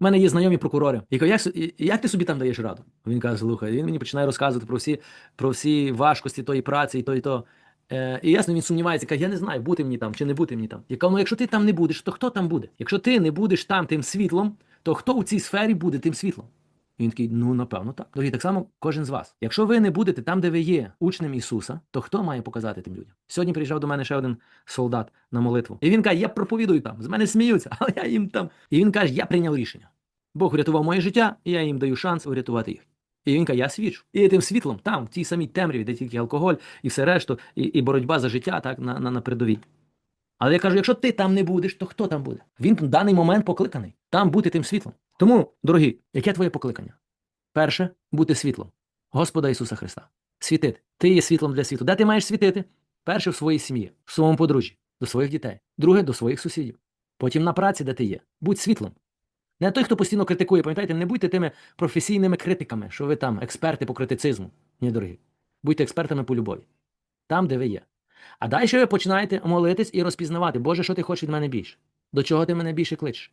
У мене є знайомі прокурори. Я кажу, як, як ти собі там даєш раду? Він каже, слухай, він мені починає розказувати про всі, про всі важкості тої праці і то, і то. Е, і ясно, він сумнівається, каже, я не знаю, бути мені там чи не бути мені там. Я кажу, ну якщо ти там не будеш, то хто там буде? Якщо ти не будеш там тим світлом, то хто у цій сфері буде тим світлом? І він такий, ну напевно, так. Дорогі, так само кожен з вас. Якщо ви не будете там, де ви є, учнем Ісуса, то хто має показати тим людям? Сьогодні приїжджав до мене ще один солдат на молитву. І він каже, я проповідую там, з мене сміються, але я їм там. І він каже, я прийняв рішення. Бог врятував моє життя, і я їм даю шанс врятувати їх. І він каже, я свідчу. І тим світлом, там, в тій самій темряві, де тільки алкоголь і все решту, і, і боротьба за життя так, на, на, на передовій. Але я кажу, якщо ти там не будеш, то хто там буде? Він в даний момент покликаний там бути тим світлом. Тому, дорогі, яке твоє покликання? Перше бути світлом Господа Ісуса Христа. Світити. Ти є світлом для світу. Де ти маєш світити? Перше в своїй сім'ї, в своєму подружжі, до своїх дітей. Друге до своїх сусідів. Потім на праці, де ти є. Будь світлом. Не той, хто постійно критикує, пам'ятаєте, не будьте тими професійними критиками, що ви там експерти по критицизму. Ні, дорогі. Будьте експертами по любові. Там, де ви є. А далі ви починаєте молитись і розпізнавати, Боже, що ти хочеш від мене більше? До чого ти мене більше кличеш?